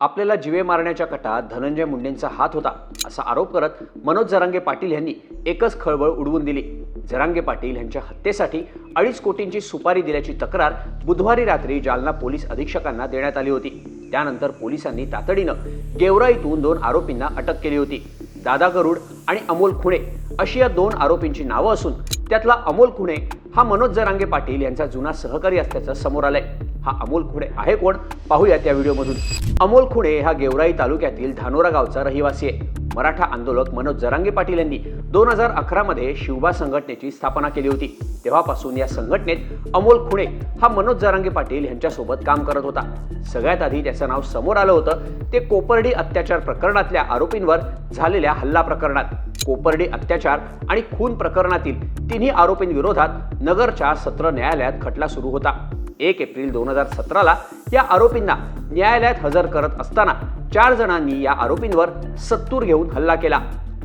आपल्याला जिवे मारण्याच्या कटात धनंजय मुंडेंचा हात होता असा आरोप करत मनोज जरांगे पाटील यांनी एकच खळबळ उडवून दिली. जरांगे पाटील यांच्या हत्येसाठी अडीच कोटींची सुपारी दिल्याची तक्रार बुधवारी रात्री जालना पोलीस अधीक्षकांना देण्यात आली होती. त्यानंतर पोलिसांनी तातडीनं गेवराईतून दोन आरोपींना अटक केली होती. दादा गरुड आणि अमोल खुणे अशी या दोन आरोपींची नावं असून त्यातला अमोल खुणे हा मनोज जरांगे पाटील यांचा जुना सहकारी असल्याचं समोर आलंय. हा अमोल खुणे आहे कोण? पाहूया त्या व्हिडिओमधून. अमोल खुणे हा गेवराई तालुक्यातील धानोरा गावचा रहिवासी आहे. मराठा आंदोलक मनोज जरांगे पाटील यांनी दोन हजार अकरामध्ये शिवबा संघटनेची स्थापना केली होती. तेव्हापासून या संघटनेत अमोल खुणे हा मनोज जरांगे पाटील यांच्यासोबत काम करत होता. सगळ्यात आधी त्याचं नाव समोर आलं होतं. ते कोपर्डी अत्याचार प्रकरणातल्या आरोपींवर झालेल्या हल्ला प्रकरणात. कोपर्डी अत्याचार आणि खून प्रकरणातील तिन्ही आरोपींविरोधात नगरच्या सत्र न्यायालयात खटला सुरू होता. एक एप्रिल दोन हजार सतराला या आरोपींना न्यायालयात हजर करत असताना चार जणांनी या आरोपींवर सत्तूर घेऊन हल्ला केला.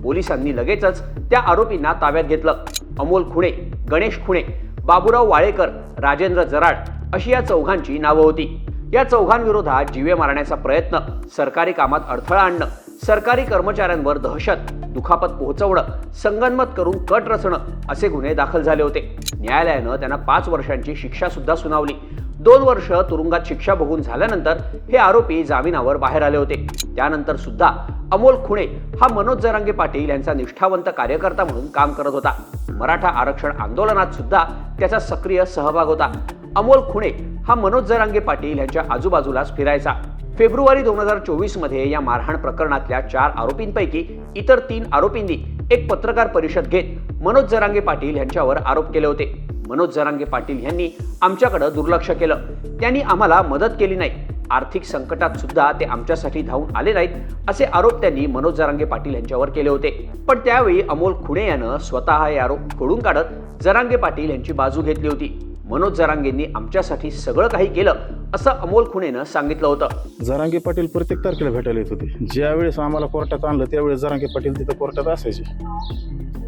पोलिसांनी लगेचच त्या आरोपींना ताब्यात घेतलं. अमोल खुणे गणेश खुणे बाबूराव वाळेकर राजेंद्र जराड अशी या चौघांची नावं होती. या चौघांविरोधात जीवे मारण्याचा प्रयत्न सरकारी कामात अडथळा आणणं सरकारी कर्मचाऱ्यांवर दहशत दुखापत पोहोचवणं संगनमत करून कट रचणं असे गुन्हे दाखल झाले होते. न्यायालयानं त्यांना पाच वर्षांची शिक्षा सुद्धा सुनावली. दोन वर्ष तुरुंगात शिक्षा भोगून झाल्यानंतर हे आरोपी जामिनावर बाहेर आले होते. त्यानंतर सुद्धा अमोल खुणे हा मनोज जरांगे पाटील यांचा निष्ठावंत कार्यकर्ता म्हणून काम करत होता. मराठा आरक्षण आंदोलनात सुद्धा त्याचा सक्रिय सहभाग होता. अमोल खुणे हा मनोज जरांगे पाटील यांच्या आजूबाजूलाच फिरायचा. फेब्रुवारी दोन हजार चोवीसमध्ये या मारहाण प्रकरणातल्या चार आरोपींपैकी इतर तीन आरोपींनी एक पत्रकार परिषद घेत मनोज जरांगे पाटील यांच्यावर आरोप केले होते. मनोज जरांगे पाटील यांनी आमच्याकडे दुर्लक्ष केलं. त्यांनी आम्हाला मदत केली नाही. आर्थिक संकटात सुद्धा ते आमच्यासाठी धावून आले नाहीत असे आरोप त्यांनी मनोज जरांगे पाटील यांच्यावर केले होते. पण त्यावेळी अमोल खुणे यानं स्वतः हे आरोप खोडून काढत जरांगे पाटील यांची बाजू घेतली होती. मनोज जरांगेंनी आमच्यासाठी सगळं काही केलं असं अमोल खुणेनं सांगितलं होतं. जरांगे पाटील प्रत्येक तारखेला भेटायला येत होते. ज्या वेळेस आम्हाला कोर्टात आणलं त्यावेळेस जरांगे पाटील तिथं कोर्टात असायचे.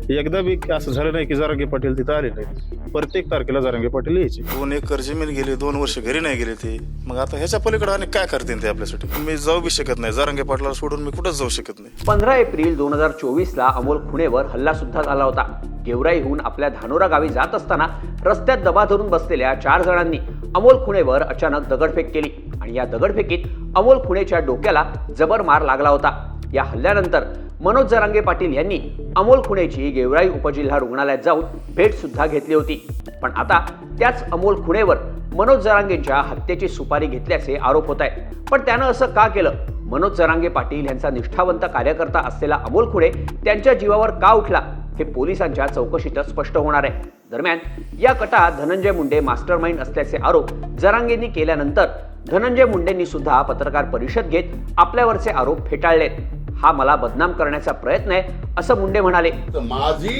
एकदा बी असं झालं नाही की जरांगे पाटील तिथं आले नाही प्रत्येक तारखेला जरांगे पाटील यायचे. दोन एकर जमीन गेली दोन वर्ष घरी नाही गेले ते. मग आता ह्याच्या पलीकडे आणि काय करते ते आपल्यासाठी? मी जाऊ बी शकत नाही जारंगे पाटलाला सोडून मी कुठंच जाऊ शकत नाही. पंधरा एप्रिल दोन हजार चोवीसला अमोल खुणेवर हल्ला सुद्धा झाला होता. गेवराईहून आपल्या धानोरा गावी जात असताना रस्त्यात दबा धरून बसलेल्या चार जणांनी अमोल खुणेवर अचानक दगडफेक केली आणि या दगडफेकीत अमोल खुणेच्या डोक्याला जबर मार लागला होता. या हल्ल्यानंतर मनोज जरांगे पाटील यांनी अमोल खुणेची गेवराई उपजिल्हा रुग्णालयात जाऊन भेट सुद्धा घेतली होती. पण आता त्याच अमोल खुणेवर मनोज जरांगेंच्या हत्येची सुपारी घेतल्याचे आरोप होत आहेत. पण त्यानं असं का केलं? मनोज जरांगे पाटील यांचा निष्ठावंत कार्यकर्ता असलेला अमोल खुणे त्यांच्या जीवावर का उठला? हे पोलिसांच्या चौकशीतच स्पष्ट होणार आहे. दरम्यान या कटात धनंजय मुंडे मास्टर माइंड असल्याचे आरोप जरांगेंनी केल्यानंतर धनंजय मुंडेंनी सुद्धा पत्रकार परिषद घेत आपल्यावरचे आरोप फेटाळलेत. हा मला बदनाम करण्याचा प्रयत्न आहे असं मुंडे म्हणाले. माझी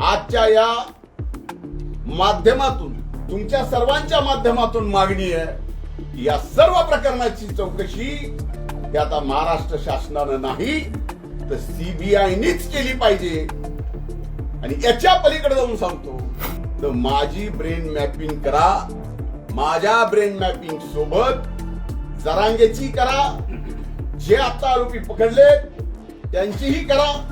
आजच्या या माध्यमातून तुमच्या सर्वांच्या माध्यमातून मागणी आहे या सर्व प्रकरणाची चौकशी आता महाराष्ट्र शासनानं नाही तर सीबीआयनीच केली पाहिजे. आणि याच्या पलीकडे जाऊन सांगतो. तर माझी ब्रेन मॅपिंग करा. माझ्या ब्रेन मॅपिंग सोबत जरांगेची करा. जे आता आरोपी पकडले त्यांचीही करा.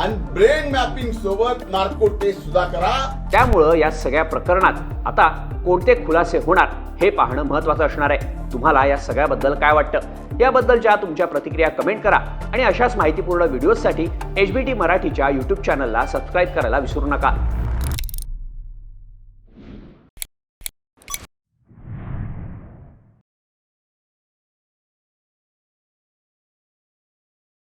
आणि ब्रेन मॅपिंग सोबत नार्को टेस्ट सुद्धा करा. त्यामुळं या सगळ्या प्रकरणात आता कोणते खुलासे होणार हे पाहणं महत्त्वाचं असणार आहे. तुम्हाला या सगळ्याबद्दल काय वाटतं? याबद्दलच्या तुमच्या प्रतिक्रिया कमेंट करा आणि अशाच माहितीपूर्ण व्हिडिओजसाठी एच बी टी मराठीच्या यूट्यूब चॅनलला सबस्क्राईब करायला विसरू नका.